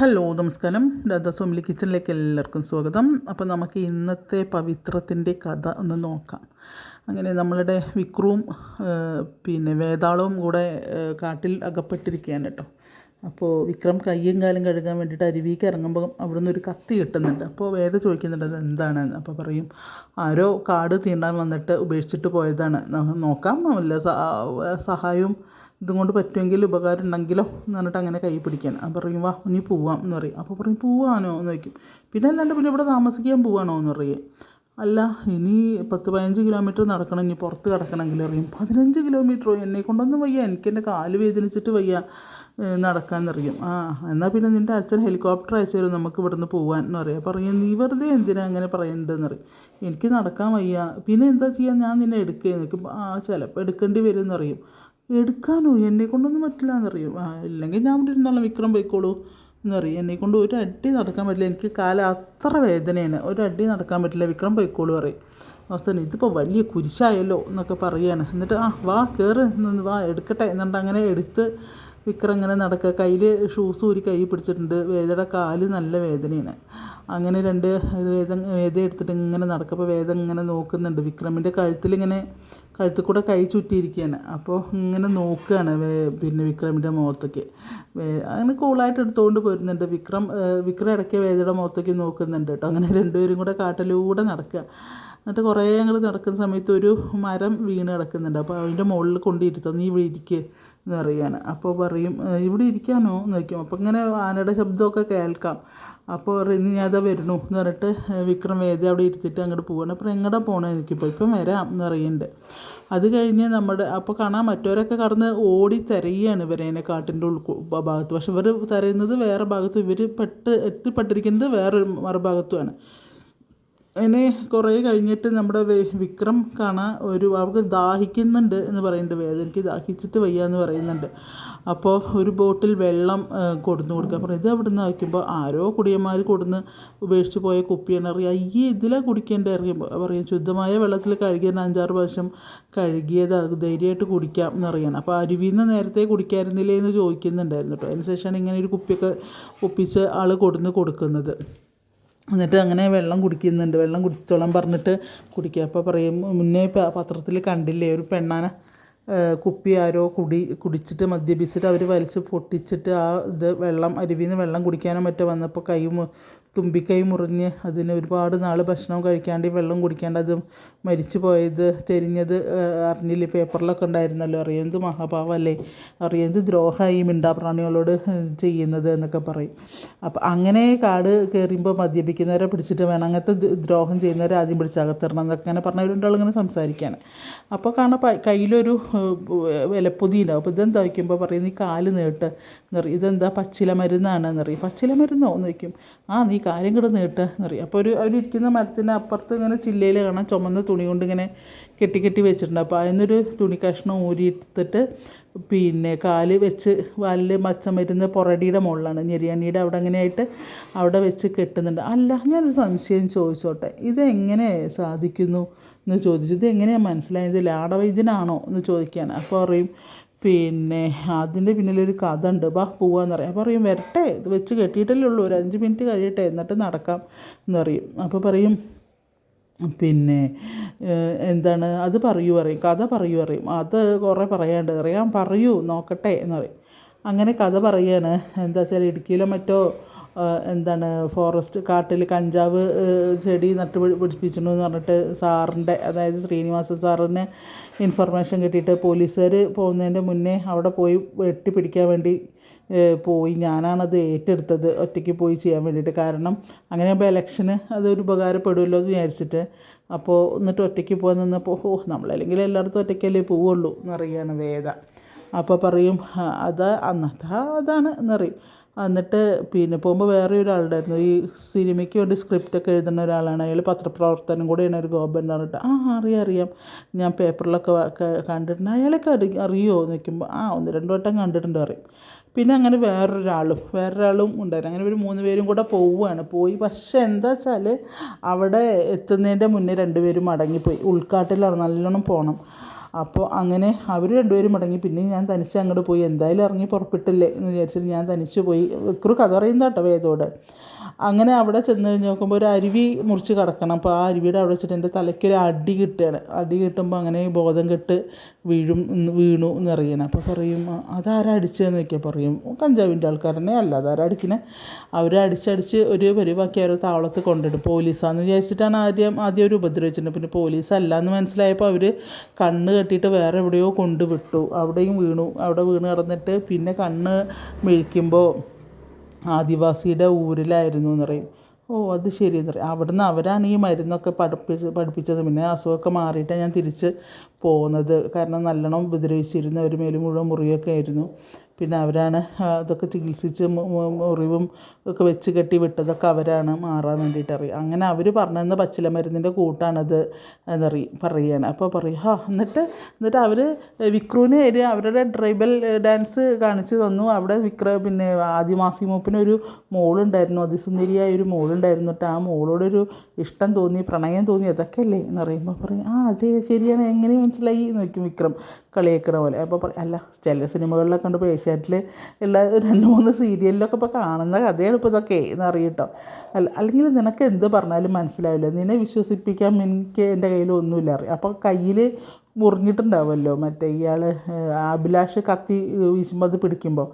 Hello നമസ്കാരം. ദാദാ സോമിലി കിച്ചണിലേക്ക് എല്ലാവർക്കും സ്വാഗതം. അപ്പോൾ നമുക്ക് ഇന്നത്തെ പവിത്രത്തിന്റെ കഥ ഒന്ന് നോക്കാം. അങ്ങനെ നമ്മളുടെ വിക്രവും പിന്നെ വേതാളവും കൂടെ കാട്ടിൽ അകപ്പെട്ടിരിക്കുകയാണ് കേട്ടോ. അപ്പോൾ വിക്രം കയ്യും കാലും കഴുകാൻ വേണ്ടിയിട്ട് അരുവിക്ക് ഇറങ്ങുമ്പോൾ അവിടെ നിന്ന് ഒരു കത്തി കിട്ടുന്നുണ്ട്. അപ്പോൾ വേദ ചോദിക്കുന്നുണ്ട് അത് എന്താണെന്ന് അപ്പോൾ പറയും ആരോ കാട് തീണ്ടാൻ വന്നിട്ട് ഉപേക്ഷിച്ചിട്ട് പോയതാണ്. നോക്കാം വല്ല സഹായവും ഇതും കൊണ്ട് പറ്റുമെങ്കിൽ ഉപകാരം ഉണ്ടെങ്കിലോ എന്ന് പറഞ്ഞിട്ട് അങ്ങനെ കൈ പിടിക്കാൻ. അപ്പം പറയും വാ ഇനി പോവാം എന്ന് പറയും. അപ്പോൾ പറയും പോവാനോ എന്ന് ചോദിക്കും. പിന്നെ അല്ലാണ്ട് പിന്നെ ഇവിടെ താമസിക്കാൻ പോവാണോ എന്ന് പറയും. അല്ല ഇനി പത്ത് പതിനഞ്ച് കിലോമീറ്റർ നടക്കണം ഇനി പുറത്ത് കിടക്കണമെങ്കിൽ അറിയും പതിനഞ്ച് കിലോമീറ്ററോ? എന്നെ കൊണ്ടൊന്നും വയ്യ. എനിക്ക് എന്റെ കാൽ വേദനിച്ചിട്ട് വയ്യ നടക്കാമെന്നറിയും ആ എന്നാൽ പിന്നെ നിന്റെ അച്ഛൻ ഹെലികോപ്റ്റർ അയച്ചു തരും നമുക്ക് ഇവിടുന്ന് പോകാൻ എന്ന് പറയാം. പറയും നീ വെറുതെ എന്തിനാ അങ്ങനെ പറയേണ്ടതെന്ന് പറയും. എനിക്ക് നടക്കാൻ വയ്യ. പിന്നെ എന്താ ചെയ്യാൻ? ഞാൻ നിന്നെ എടുക്കുക നിൽക്കും ആ ചിലപ്പോൾ എടുക്കേണ്ടി വരും എന്നറിയും എടുക്കാനോ? എന്നെ കൊണ്ടൊന്നും പറ്റില്ല എന്നറിയും. ഇല്ലെങ്കിൽ ഞാൻ ഇവിടെ ഇരുന്നോളാം വിക്രം പോയിക്കോളൂ എന്നറിയും. എന്നെ കൊണ്ട് ഒരു അടി നടക്കാൻ പറ്റില്ല. എനിക്ക് കാലം അത്ര വേദനയാണ്. ഒരു അടി നടക്കാൻ പറ്റില്ല. വിക്രം പോയിക്കോളൂ പറയും. അവസ്ഥ ഇതിപ്പോൾ വലിയ കുരിശായല്ലോ എന്നൊക്കെ പറയുകയാണ് എന്നിട്ട് ആ വാ കയറ് വാ എടുക്കട്ടെ എന്നിട്ട് അങ്ങനെ എടുത്ത് വിക്രം ഇങ്ങനെ നടക്കുക. കയ്യിൽ ഷൂസ് ഊരി കൈ പിടിച്ചിട്ടുണ്ട്. വേദയുടെ കാൽ നല്ല വേദനയാണ്. അങ്ങനെ രണ്ട് വേദ വേദ എടുത്തിട്ട് ഇങ്ങനെ നടക്കുക. അപ്പോൾ വേദ ഇങ്ങനെ നോക്കുന്നുണ്ട്. വിക്രമിന്റെ കഴുത്തിലിങ്ങനെ കഴുത്തിൽ കൂടെ കൈ ചുറ്റിയിരിക്കുകയാണ്. അപ്പോൾ ഇങ്ങനെ നോക്കുകയാണ് പിന്നെ വിക്രമിന്റെ മുഖത്തേക്ക്. അങ്ങനെ കൂളായിട്ട് എടുത്തുകൊണ്ട് പോരുന്നുണ്ട്. വിക്രം വിക്രം ഇടയ്ക്ക് വേദയുടെ മുഖത്തേക്ക് നോക്കുന്നുണ്ട് കേട്ടോ. അങ്ങനെ രണ്ടുപേരും കൂടെ കാട്ടിലൂടെ നടക്കുക. എന്നിട്ട് കുറേ അങ്ങോട്ട് നടക്കുന്ന സമയത്ത് ഒരു മരം വീണ് കിടക്കുന്നുണ്ട്. അപ്പോൾ അതിന്റെ മുകളിൽ കൊണ്ടിരുത്താം. നീ ഇവിടെ ഇരിക്കുക എന്ന് പറയുകയാണ്. അപ്പോൾ പറയും ഇവിടെ ഇരിക്കാനോ? എന്ന് വയ്ക്കും അപ്പോൾ ഇങ്ങനെ ആനയുടെ ശബ്ദമൊക്കെ കേൾക്കാം. അപ്പോൾ ഇനി ഞാൻ അതാ എന്ന് പറഞ്ഞിട്ട് വിക്രം വേദി അവിടെ ഇരുത്തിയിട്ട് അങ്ങോട്ട് പോവാണ്. അപ്പോൾ എങ്ങടെ പോകണേ എനിക്കിപ്പോൾ ഇപ്പം വരാം എന്ന് പറയുന്നുണ്ട്. അത് കഴിഞ്ഞ് നമ്മുടെ അപ്പോൾ കാണാൻ മറ്റവരൊക്കെ കടന്ന് ഓടി തിരയുകയാണ് ഇവരേനെ കാട്ടിന്റെ ഉൾ ഭാഗത്ത്. പക്ഷെ ഇവർ തിരയുന്നത് വേറെ ഭാഗത്ത് ഇവർ പെട്ട് എത്തിപ്പെട്ടിരിക്കുന്നത് വേറൊരു മറുഭാഗത്തുമാണ് അതിന് കുറേ കഴിഞ്ഞിട്ട് നമ്മുടെ വിക്രം കാണാൻ ഒരു അവൾക്ക് ദാഹിക്കുന്നുണ്ട് എന്ന് പറയുന്നുണ്ട്. വേദനയ്ക്ക് ദാഹിച്ചിട്ട് വയ്യ എന്ന് പറയുന്നുണ്ട്. അപ്പോൾ ഒരു ബോട്ടിൽ വെള്ളം കൊടുന്നു കൊടുക്കുക അപ്പോൾ ഇത് അവിടെ നിന്ന് വയ്ക്കുമ്പോൾ ആരോ കുടിയന്മാർ കൊടുന്ന് ഉപേക്ഷിച്ച് പോയ കുപ്പിയാണ്. അറിയാം അയ്യേ ഇതിലാണ് കുടിക്കേണ്ടത് അറിയുമ്പോൾ പറയും ശുദ്ധമായ വെള്ളത്തിൽ കഴുകിയ അഞ്ചാറ് പ്രാവശ്യം കഴുകിയത് അത് ധൈര്യമായിട്ട് കുടിക്കാം എന്നറിയണം അപ്പോൾ അരുവിയിൽ നിന്ന് നേരത്തെ കുടിക്കാറുന്നില്ലേ എന്ന് ചോദിക്കുന്നുണ്ടായിരുന്നു കേട്ടോ. അതിന് ശേഷമാണ് ഇങ്ങനെ ഒരു കുപ്പിയൊക്കെ ഒപ്പിച്ച് ആൾ കൊടുന്ന് കൊടുക്കുന്നത്. എന്നിട്ട് അങ്ങനെ വെള്ളം കുടിക്കുന്നുണ്ട്. വെള്ളം കുടിച്ചോളാൻ പറഞ്ഞിട്ട് കുടിക്കുക അപ്പോൾ പറയും മുന്നേ പത്രത്തിൽ കണ്ടില്ലേ ഒരു പെണ്ണാന കുപ്പി ആരോ കുടി കുടിച്ചിട്ട് മദ്യപിച്ചിട്ട് അവർ വലിച്ച് പൊട്ടിച്ചിട്ട് ആ ഇത് വെള്ളം അരുവിയിൽ നിന്ന് വെള്ളം കുടിക്കാനോ മറ്റോ വന്നപ്പോൾ കൈ തുമ്പിക്കൈ മുറിഞ്ഞ് അതിന് ഒരുപാട് നാൾ ഭക്ഷണം കഴിക്കാണ്ട് വെള്ളം കുടിക്കാണ്ട് അത് മരിച്ചു പോയത് ചെരിഞ്ഞത് അറിഞ്ഞില്ല? പേപ്പറിലൊക്കെ ഉണ്ടായിരുന്നല്ലോ. അറിയുന്നത് മഹാഭാവല്ലേ? അറിയുന്നത് ദ്രോഹമായി മിണ്ടാപ്രാണികളോട് ചെയ്യുന്നത് എന്നൊക്കെ പറയും. അപ്പം അങ്ങനെ കാട് കയറിയുമ്പോൾ മദ്യപിക്കുന്നവരെ പിടിച്ചിട്ട് വേണം. അങ്ങനത്തെ ദ്രോഹം ചെയ്യുന്നവരെ ആദ്യം പിടിച്ച് അകത്തിടണം. എന്നൊക്കെ അങ്ങനെ പറഞ്ഞവരുണ്ടാളിങ്ങനെ സംസാരിക്കാൻ അപ്പോൾ കാണാൻ പ- കയ്യിലൊരു ഏഹ്, വിലപ്പൊതി അപ്പോൾ ഇതെന്താ വയ്ക്കുമ്പോൾ പറയും നീ കാൽ നീട്ട് എന്ന് പറയും ഇതെന്താ? പച്ചില മരുന്നാണെന്ന് പച്ചില മരുന്നോ? എന്ന് വയ്ക്കും ആ നീ കാലും കൂടെ നീട്ട് എന്ന് പറയും അപ്പോൾ ഒരു അവരിരിക്കുന്ന മരത്തിന്റെ അപ്പുറത്ത് ഇങ്ങനെ ചില്ലയിൽ കാണാൻ ചുമന്ന തുണി കൊണ്ട് ഇങ്ങനെ കെട്ടി കെട്ടി വെച്ചിട്ടുണ്ട്. അപ്പോൾ അതിനൊരു തുണി കഷ്ണം ഊരിയെടുത്തിട്ട് പിന്നെ കാൽ വെച്ച് വാലിൽ മച്ചമരുന്ന് പുറടിയുടെ മുകളിലാണ്. ഞെരിയാണിയുടെ അവിടെ അങ്ങനെയായിട്ട് അവിടെ വെച്ച് കെട്ടുന്നുണ്ട്. അല്ല ഞാനൊരു സംശയം ചോദിച്ചോട്ടെ. ഇതെങ്ങനെ സാധിക്കുന്നു? എന്ന് ചോദിച്ചു ഇത് എങ്ങനെയാണ് മനസ്സിലായത്? ലാടവൈദ്യനാണോ എന്ന് ചോദിക്കുകയാണ്. അപ്പോൾ പറയും പിന്നെ അതിന്റെ പിന്നിലൊരു കഥ ഉണ്ട് ബാ പോവാന്ന് പറയും. അപ്പോൾ പറയും വരട്ടെ ഇത് വെച്ച് കെട്ടിയിട്ടല്ലേ ഉള്ളൂ. ഒരു അഞ്ച് മിനിറ്റ് കഴിയട്ടെ എന്നിട്ട് നടക്കാം എന്ന് പറയും. അപ്പോൾ പറയും പിന്നെ എന്താണ്? അത് പറയൂ പറയും. കഥ പറയൂ പറയും. അത് കുറേ പറയാണ്ട് അറിയാം പറയൂ നോക്കട്ടെ എന്ന് പറയും. അങ്ങനെ കഥ പറയാണ്. എന്താ വെച്ചാൽ ഇടുക്കിയിലോ മറ്റോ എന്താണ് ഫോറസ്റ്റ് കാട്ടിൽ കഞ്ചാവ് ചെടി നട്ട് പിടി- എന്ന് പറഞ്ഞിട്ട് സാറിന്റെ അതായത് ശ്രീനിവാസ സാറിന് ഇൻഫർമേഷൻ കിട്ടിയിട്ട് പോലീസുകാർ പോകുന്നതിന്റെ മുന്നേ അവിടെ പോയി വെട്ടി പിടിക്കാൻ വേണ്ടി പോയി. ഞാനാണത് ഏറ്റെടുത്തത് ഒറ്റയ്ക്ക് പോയി ചെയ്യാൻ വേണ്ടിയിട്ട്. കാരണം അങ്ങനെ ആകുമ്പോൾ ഇലക്ഷന് അതൊരു ഉപകാരപ്പെടുമല്ലോ എന്ന് വിചാരിച്ചിട്ട്. അപ്പോൾ എന്നിട്ട് ഒറ്റയ്ക്ക് പോകാൻ നിന്നപ്പോൾ ഓ നമ്മളല്ലെങ്കിൽ എല്ലായിടത്തും ഒറ്റയ്ക്കല്ലേ പോവുള്ളൂ എന്നറിയാണ് വേദ. അപ്പോൾ പറയും അത് അന്നത്തെ അതാണ് എന്നറിയും. എന്നിട്ട് പിന്നെ പോകുമ്പോൾ വേറെ ഒരാളുണ്ടായിരുന്നു ഈ സിനിമയ്ക്ക് വേണ്ടി സ്ക്രിപ്റ്റൊക്കെ എഴുതുന്ന ഒരാളാണ്. അയാൾ പത്രപ്രവർത്തനം കൂടെയാണ് ഒരു ഗോപൻ എന്ന് പറഞ്ഞിട്ട്. ആ അറിയാം അറിയാം. ഞാൻ പേപ്പറിലൊക്കെ കണ്ടിട്ടുണ്ട്. അയാളൊക്കെ അറി അറിയുമോ എന്ന് നിൽക്കുമ്പോൾ ആ ഒന്ന് രണ്ട് വട്ടം കണ്ടിട്ടുണ്ട് പറയും. പിന്നെ അങ്ങനെ വേറൊരാളും വേറൊരാളും ഉണ്ടായിരുന്നു. അങ്ങനെ ഒരു മൂന്ന് പേരും കൂടെ പോവുകയാണ്. പോയി. പക്ഷേ എന്താ വെച്ചാൽ അവിടെ എത്തുന്നതിന്റെ മുന്നേ രണ്ടുപേരും മടങ്ങിപ്പോയി. ഉൾക്കാട്ടിലാണ് നല്ലോണം പോകണം അപ്പോൾ അങ്ങനെ അവർ രണ്ടുപേരും മടങ്ങി. പിന്നെ ഞാൻ തനിച്ച് അങ്ങോട്ട് പോയി. എന്തായാലും ഇറങ്ങി പുറപ്പെട്ടില്ലേ എന്ന് വിചാരിച്ചിട്ട് ഞാൻ തനിച്ച് പോയി. വിക്രു കഥ പറയുന്നതാട്ടോ വേദോട്. അങ്ങനെ അവിടെ ചെന്ന് കഴിഞ്ഞ് നോക്കുമ്പോൾ ഒരു അരുവി മുറിച്ച് കിടക്കണം. അപ്പോൾ ആ അരുവിയുടെ അവിടെ വെച്ചിട്ട് എന്റെ തലയ്ക്കൊരു അടി കിട്ടുകയാണ്. അടി കിട്ടുമ്പോൾ അങ്ങനെ ബോധം കെട്ട് വീഴും വീണു എന്നറിയണം അപ്പോൾ പറയും "ആ, അതാരാ അടിച്ചതെന്ന് ചോദിക്കുക പറയും കഞ്ചാവിന്റെ ആൾക്കാരനെ അല്ല അതാരാ അടിക്കണേ? അവർ അടിച്ചടിച്ച് ഒരു പരിവാക്കി അവർ താവളത്ത് കൊണ്ടിടും. പോലീസാന്ന് വിചാരിച്ചിട്ടാണ് ആദ്യം ആദ്യം ഒരു ഉപദ്രവിച്ചിട്ടുണ്ട് പിന്നെ പോലീസ് അല്ല എന്ന് മനസ്സിലായപ്പോൾ അവർ കണ്ണ് കെട്ടിയിട്ട് വേറെ എവിടെയോ കൊണ്ടുവിട്ടു അവിടെയും വീണു. അവിടെ വീണ് കിടന്നിട്ട് പിന്നെ കണ്ണ് മിഴിക്കുമ്പോൾ ആദിവാസിയുടെ ഊരിലായിരുന്നു എന്ന് പറയും. ഓ അത് ശരി എന്ന് പറയും. അവിടുന്ന് അവരാണ് ഈ മരുന്നൊക്കെ പഠിപ്പിച്ച് പഠിപ്പിച്ചത്. പിന്നെ അസുഖമൊക്കെ മാറിയിട്ടാണ് ഞാൻ തിരിച്ച് പോകുന്നത് കാരണം നല്ലോണം ഉപദ്രവിച്ചിരുന്നു അവർ മേലും മുഴുവൻ മുറിയൊക്കെ ആയിരുന്നു. പിന്നെ അവരാണ് ആ, അതൊക്കെ ചികിത്സിച്ച് മുറിവും ഒക്കെ വെച്ച് കെട്ടി വിട്ടതൊക്കെ അവരാണ് മാറാൻ വേണ്ടിയിട്ട് അറിയുക. അങ്ങനെ അവർ പറഞ്ഞു പച്ചില മരുന്നിന്റെ കൂട്ടാണത് എന്നറിയും പറയുകയാണ് അപ്പോൾ പറയും ഹാ എന്നിട്ട് എന്നിട്ട് അവർ വിക്രുവിന് അവരുടെ ട്രൈബൽ ഡാൻസ് കാണിച്ചു തന്നു. അവിടെ വിക്ര പിന്നെ ആദിവാസി മൂപ്പിനൊരു മോളുണ്ടായിരുന്നു അതിസുന്ദരിയായ ഒരു മോളുണ്ടായിരുന്നു. ആ മോളോടൊരു ഇഷ്ടം തോന്നി പ്രണയം തോന്നി അതൊക്കെ അല്ലേ എന്ന് പറയുമ്പോൾ പറയും ആ അതെ ശരിയാണ് എങ്ങനെ മനസ്സിലായി എന്ന് വയ്ക്കും വിക്രം. കളിയാക്കണ പോലെ. അപ്പോൾ അല്ല ചില സിനിമകളിലൊക്കെ ഉണ്ട് ഇപ്പോൾ ഏഷ്യാറ്റിൽ ഉള്ള രണ്ട് മൂന്ന് സീരിയലിലൊക്കെ ഇപ്പോൾ കാണുന്ന കഥയാണ് ഇപ്പോൾ ഇതൊക്കെ എന്ന് അറിയട്ടോ അല്ല അല്ലെങ്കിൽ നിനക്ക് എന്ത് പറഞ്ഞാലും മനസ്സിലാവില്ല. നിന്നെ വിശ്വസിപ്പിക്കാൻ എനിക്ക് എന്റെ കയ്യിൽ ഒന്നുമില്ല അറിയാം. അപ്പോൾ കയ്യിൽ മുറിഞ്ഞിട്ടുണ്ടാവുമല്ലോ. മറ്റേ ഇയാൾ അഭിലാഷ് കത്തി വീശുമ്പോൾ അത് പിടിക്കുമ്പോൾ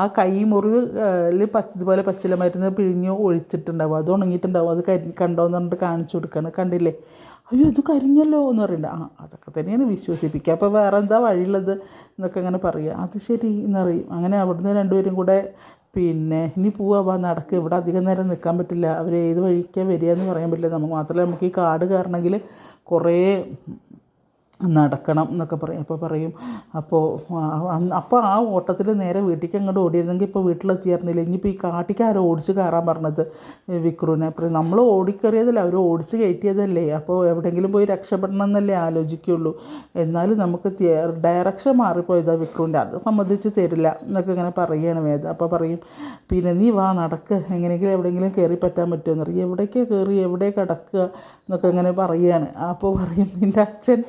ആ കൈ മുറിവ് അതിൽ പച്ചതുപോലെ പച്ചില മരുന്ന് പിഴിഞ്ഞ് ഒഴിച്ചിട്ടുണ്ടാവും. അത് ഉണങ്ങിയിട്ടുണ്ടാവും. അത് കരി കണ്ടോ എന്ന് പറഞ്ഞിട്ട് കാണിച്ചു കൊടുക്കുകയാണ് കണ്ടില്ലേ? അയ്യോ ഇത് കരിഞ്ഞല്ലോ എന്ന് പറയില്ല. ആ അതൊക്കെ തന്നെയാണ് വിശ്വസിപ്പിക്കുക. അപ്പോൾ വേറെ എന്താ വഴിയുള്ളത് എന്നൊക്കെ അങ്ങനെ പറയുക. അത് ശരി എന്നറിയും അങ്ങനെ അവിടുന്ന് രണ്ടുപേരും കൂടെ പിന്നെ ഇനി പോവാ വാ നടക്ക്. ഇവിടെ അധികം നേരം നിൽക്കാൻ പറ്റില്ല. അവർ ഏത് വഴിക്കാണ് വരിക എന്ന് പറയാൻ പറ്റില്ല. നമുക്ക് മാത്രമല്ല നമുക്ക് ഈ കാട് കയറണമെങ്കിൽ കുറേ നടക്കണം എന്നൊക്കെ പറയും. അപ്പോൾ പറയും അപ്പോൾ അപ്പോൾ ആ ഓട്ടത്തിൽ നേരെ വീട്ടിലേക്ക് അങ്ങോട്ട് ഓടിയിരുന്നെങ്കിൽ ഇപ്പോൾ വീട്ടിലെത്തിയായിരുന്നില്ല. ഇനിയിപ്പോൾ ഈ കാട്ടിക്ക് ആരോ ഓടിച്ച് കയറാൻ പറഞ്ഞത്? വിക്രുവിനെ. അപ്പോൾ നമ്മൾ ഓടിക്കറിയതല്ല അവർ ഓടിച്ച് കയറ്റിയതല്ലേ. അപ്പോൾ എവിടെയെങ്കിലും പോയി രക്ഷപ്പെടണം എന്നല്ലേ ആലോചിക്കുള്ളൂ. എന്നാലും നമുക്ക് ഡയറക്ഷൻ മാറിപ്പോയതാ വിക്രുവിന്റെ അത് സംബന്ധിച്ച് തരില്ല എന്നൊക്കെ ഇങ്ങനെ പറയുകയാണ് വേദ. അപ്പോൾ പറയും പിന്നെ നീ വാ നടക്ക്. എങ്ങനെയെങ്കിലും എവിടെയെങ്കിലും കയറി പറ്റാൻ പറ്റുമോ? പറയും എവിടേക്കാണ് കയറി എവിടെ കിടക്കുക? എന്നൊക്കെ ഇങ്ങനെ പറയുകയാണ്. അപ്പോൾ പറയും നിന്റെ അച്ഛൻ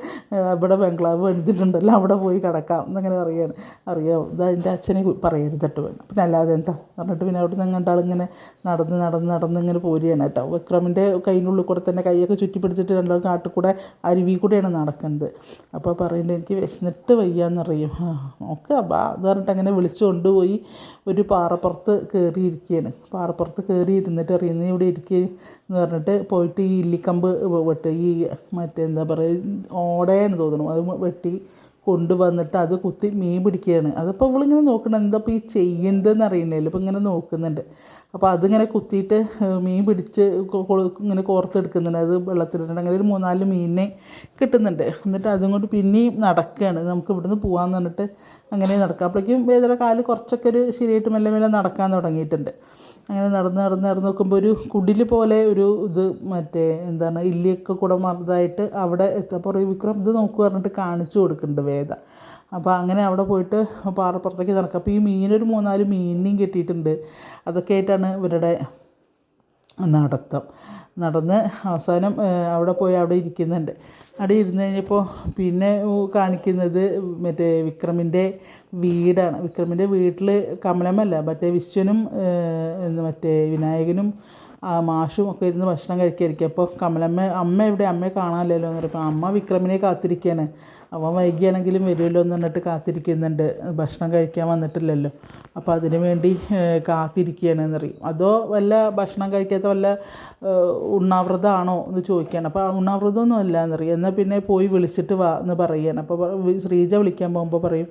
ഇവിടെ ബംഗ്ലാവ് പണിതിട്ടുണ്ടല്ലോ അവിടെ പോയി കിടക്കാം എന്നങ്ങനെ പറയുകയാണ് അറിയാം. ഇതാ എന്റെ അച്ഛനെ പറയരുത് കേട്ടോ പിന്നെ അല്ലാതെ എന്താ? പറഞ്ഞിട്ട് പിന്നെ അവിടെ നിന്ന് കണ്ടാൾ ഇങ്ങനെ നടന്ന് നടന്ന് നടന്ന് ഇങ്ങനെ പോരുകയാണ് കേട്ടോ. വിക്രമിന്റെ കയ്യിനുള്ളിൽ കൂടെ തന്നെ കൈയൊക്കെ ചുറ്റി പിടിച്ചിട്ട് രണ്ടാളും കാട്ടിൽ കൂടെ അരുവി കൂടെയാണ് നടക്കുന്നത്. അപ്പോൾ പറയുന്നത് എനിക്ക് വിശന്നിട്ട് വയ്യാന്നറിയും. നോക്കുക ബാ എന്ന് പറഞ്ഞിട്ട് അങ്ങനെ വിളിച്ച് കൊണ്ടുപോയി ഒരു പാറപ്പുറത്ത് കയറിയിരിക്കുകയാണ്. പാറപ്പുറത്ത് കയറി ഇരുന്നിട്ട് അറിയുന്ന ഇവിടെ ഇരിക്കുക എന്ന് പറഞ്ഞിട്ട് പോയിട്ട് ഈ ഇല്ലിക്കമ്പ് വെട്ട് ഈ മറ്റേ എന്താ പറയുക ഓടയാണ് തോന്നുന്നു. അത് വെട്ടി കൊണ്ടുവന്നിട്ട് അത് കുത്തി മീൻ പിടിക്കുകയാണ്. അതിപ്പോൾ ഇവളിങ്ങനെ നോക്കണം എന്താ ഇപ്പോൾ ഈ ചെയ്യേണ്ടതെന്ന് അറിയണില്ല ഇപ്പോൾ ഇങ്ങനെ നോക്കുന്നുണ്ട്. അപ്പോൾ അതിങ്ങനെ കുത്തിയിട്ട് മീൻ പിടിച്ച് ഇങ്ങനെ കോർത്തെടുക്കുന്നുണ്ട്. അത് വെള്ളത്തിലിട്ടുണ്ട് അങ്ങനെ ഒരു മൂന്നാൽ മീനിനെ കിട്ടുന്നുണ്ട്. എന്നിട്ട് അതും കൊണ്ട് പിന്നെയും നടക്കുകയാണ്. നമുക്ക് ഇവിടുന്ന് പോകാമെന്ന് പറഞ്ഞിട്ട് അങ്ങനെ നടക്കാം. അപ്പോഴേക്കും വേദന കാൽ കുറച്ചൊക്കെ ഒരു ശരിയായിട്ട് മെല്ലെ മെല്ലെ നടക്കാൻ തുടങ്ങിയിട്ടുണ്ട്. അങ്ങനെ നടന്ന് നടന്ന് നടന്ന് നോക്കുമ്പോൾ ഒരു കുടിൽ പോലെ ഒരു ഇത് മറ്റേ എന്താണ് ഇല്ലിയൊക്കെ കൂടെ മറന്നതായിട്ട് അവിടെ എത്തപ്പോൾ വിക്രം ഇത് നോക്കുക പറഞ്ഞിട്ട് കാണിച്ചു കൊടുക്കുന്നുണ്ട് വേദ. അപ്പോൾ അങ്ങനെ അവിടെ പോയിട്ട് പാറപ്പുറത്തേക്ക് നടക്കുക. അപ്പോൾ ഈ മീനൊരു മൂന്നാൽ മീനിനെയും കിട്ടിയിട്ടുണ്ട്. അതൊക്കെ ആയിട്ടാണ് ഇവരുടെ നടത്തം. നടന്ന് അവസാനം അവിടെ പോയി അവിടെ ഇരിക്കുന്നുണ്ട്. അവിടെ ഇരുന്ന് കഴിഞ്ഞപ്പോൾ പിന്നെ കാണിക്കുന്നത് മറ്റേ വിക്രമിന്റെ വീടാണ്. വിക്രമിന്റെ വീട്ടിൽ കമലമല്ല മറ്റേ വിശ്വനും മറ്റേ വിനായകനും മാഷും ഒക്കെ ഇരുന്ന് ഭക്ഷണം കഴിക്കായിരിക്കും. അപ്പോൾ കമലമ്മ അമ്മ എവിടെ? അമ്മയെ കാണാനില്ലല്ലോ എന്ന് പറയുമ്പോൾ അമ്മ വിക്രമിനെ കാത്തിരിക്കുകയാണ് അവൻ വൈകിയാണെങ്കിലും വരുമല്ലോ എന്ന് പറഞ്ഞിട്ട് കാത്തിരിക്കുന്നുണ്ട്. ഭക്ഷണം കഴിക്കാൻ വന്നിട്ടില്ലല്ലോ. അപ്പോൾ അതിനു വേണ്ടി കാത്തിരിക്കുകയാണ് കാത്തിരിക്കുകയാണെന്ന് പറയും. അതോ വല്ല ഭക്ഷണം കഴിക്കാത്ത വല്ല ഉണ്ണാവ്രതമാണോ എന്ന് ചോദിക്കുകയാണ്. അപ്പോൾ ഉണ്ണാവ്രതമൊന്നും അല്ല എന്നറിയും എന്നാൽ പിന്നെ പോയി വിളിച്ചിട്ട് വാ എന്ന് പറയുകയാണ്. അപ്പോൾ ശ്രീജ വിളിക്കാൻ പോകുമ്പോൾ പറയും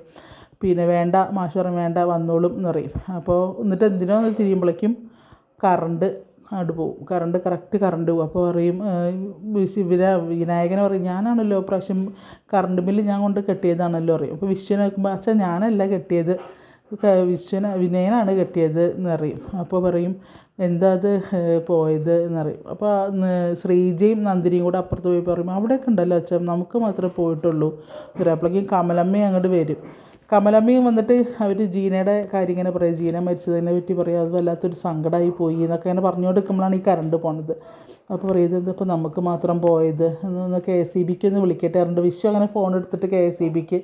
പിന്നെ വേണ്ട മാഷ് വേണ്ട വന്നോളും എന്ന് അപ്പോൾ എന്നിട്ട് എന്തിനോ എന്ന് തിരിയുമ്പോഴേക്കും കറണ്ട് അങ്ങോട്ട് പോവും കറണ്ട് കറക്റ്റ് കറണ്ട് പോവും അപ്പോൾ പറയും ശിവര വിനായകനെ പറയും ഞാനാണല്ലോ പ്രാവശ്യം കറണ്ട് ബില്ല് ഞാൻ കൊണ്ട് കെട്ടിയതാണല്ലോ പറയും. അപ്പോൾ വിശ്വനെ നോക്കുമ്പോൾ അച്ഛൻ ഞാനല്ല കെട്ടിയത്. വിശ്വന വിനയനാണ് കെട്ടിയത് എന്ന് പറയും. അപ്പോൾ പറയും എന്താ അത് പോയത് എന്നറിയും അപ്പോൾ ശ്രീജയും നന്ദിനിയും കൂടെ അപ്പുറത്ത് പോയി പറയും അവിടെയൊക്കെ ഉണ്ടല്ലോ അച്ഛൻ നമുക്ക് മാത്രമേ പോയിട്ടുള്ളൂ. അപ്പോഴേക്കും കമലമ്മയും അങ്ങോട്ട് വരും. കമലമ്മയും വന്നിട്ട് അവർ ജീനയുടെ കാര്യം ഇങ്ങനെ പറയും. ജീന മരിച്ചതിനെ പറ്റി പറയും. അത് വല്ലാത്തൊരു സങ്കടമായി പോയി എന്നൊക്കെ ഇങ്ങനെ പറഞ്ഞുകൊണ്ട് ഈ കറണ്ട് പോണത്. അപ്പോൾ പറയുന്നത് ഇപ്പോൾ നമുക്ക് മാത്രം പോയത്? എന്ന് കെ എസ് ഇ ബിക്ക് ഒന്ന് വിളിക്കട്ടെ പറഞ്ഞിട്ട് വിശ്വം അങ്ങനെ ഫോൺ എടുത്തിട്ട് കെ എസ് ഇ ബിക്ക്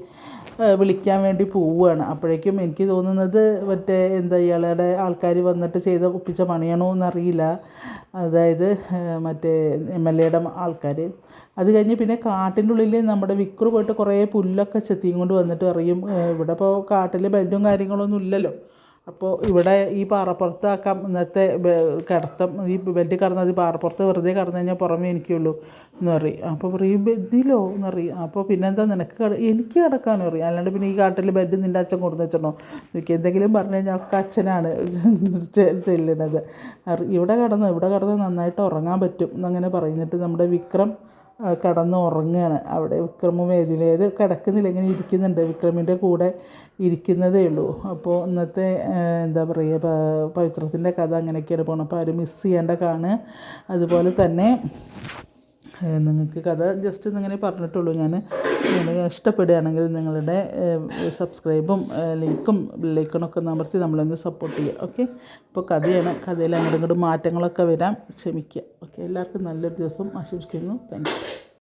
വിളിക്കാൻ വേണ്ടി പോവുകയാണ്. അപ്പോഴേക്കും എനിക്ക് തോന്നുന്നത് മറ്റേ എന്താ ഇയാളുടെ ആൾക്കാർ വന്നിട്ട് ചെയ്ത ഒപ്പിച്ച പണിയാണോ എന്നറിയില്ല. അതായത് മറ്റേ എം എൽ എയുടെ ആൾക്കാർ. അത് കഴിഞ്ഞ് പിന്നെ കാട്ടിന്റെ ഉള്ളിൽ നമ്മുടെ വിക്രു പോയിട്ട് കുറേ പുല്ലൊക്കെ ചെത്തിയും കൊണ്ട് വന്നിട്ട് അറിയും ഇവിടെ ഇപ്പോൾ കാട്ടിൽ ബെഡും കാര്യങ്ങളൊന്നും ഇല്ലല്ലോ. അപ്പോൾ ഇവിടെ ഈ പാറപ്പുറത്താക്കാം ഇന്നത്തെ കടത്തം ഈ ബെൽറ്റ് കടന്നത് പാറപ്പുറത്ത് വെറുതെ കടന്നു കഴിഞ്ഞാൽ പുറമേ എനിക്കുള്ളൂ എന്ന് പറയും. അപ്പോൾ പറയും ബെഡിലോ എന്ന് പറയും. അപ്പോൾ പിന്നെന്താ നിനക്ക് കട എനിക്ക് കിടക്കാനും അറിയാം അല്ലാണ്ട് പിന്നെ ഈ കാട്ടിൽ ബെഡ് നിന്റെ അച്ഛൻ കൊടുന്ന് വെച്ചോ എനിക്ക് എന്തെങ്കിലും പറഞ്ഞു കഴിഞ്ഞാൽ ഒക്കെ അച്ഛനാണ് ചെല്ലണത് ഇവിടെ കിടന്നു ഇവിടെ കിടന്ന് നന്നായിട്ട് ഉറങ്ങാൻ പറ്റും എന്നങ്ങനെ പറഞ്ഞിട്ട് നമ്മുടെ വിക്രം ആ, കിടന്ന് ഉറങ്ങുകയാണ് അവിടെ വിക്രമ വേദിയിലേത് കിടക്കുന്നില്ല. ഇങ്ങനെ ഇരിക്കുന്നുണ്ട്. വിക്രമിന്റെ കൂടെ ഇരിക്കുന്നതേ ഉള്ളൂ. അപ്പോൾ ഇന്നത്തെ എന്താ പറയുക പവിത്രത്തിന്റെ കഥ അങ്ങനെയൊക്കെയാണ് പോകണം അപ്പോൾ ആരും മിസ് ചെയ്യേണ്ട കാണുക അതുപോലെ തന്നെ നിങ്ങൾക്ക് കഥ ജസ്റ്റ് ഇന്നിങ്ങനെ പറഞ്ഞിട്ടുള്ളൂ ഞാൻ നിങ്ങൾ ഇഷ്ടപ്പെടുകയാണെങ്കിൽ നിങ്ങളുടെ സബ്സ്ക്രൈബും ലൈക്കും ലൈക്കണൊക്കെ അമർത്തി നമ്മളൊന്ന് സപ്പോർട്ട് ചെയ്യുക. ഓക്കെ ഇപ്പോൾ കഥയാണ്. കഥയിൽ അങ്ങോട്ടും ഇങ്ങോട്ടും മാറ്റങ്ങളൊക്കെ വരാം ക്ഷമിക്കുക ഓക്കെ എല്ലാവർക്കും നല്ലൊരു ദിവസം ആശംസിക്കുന്നു. താങ്ക്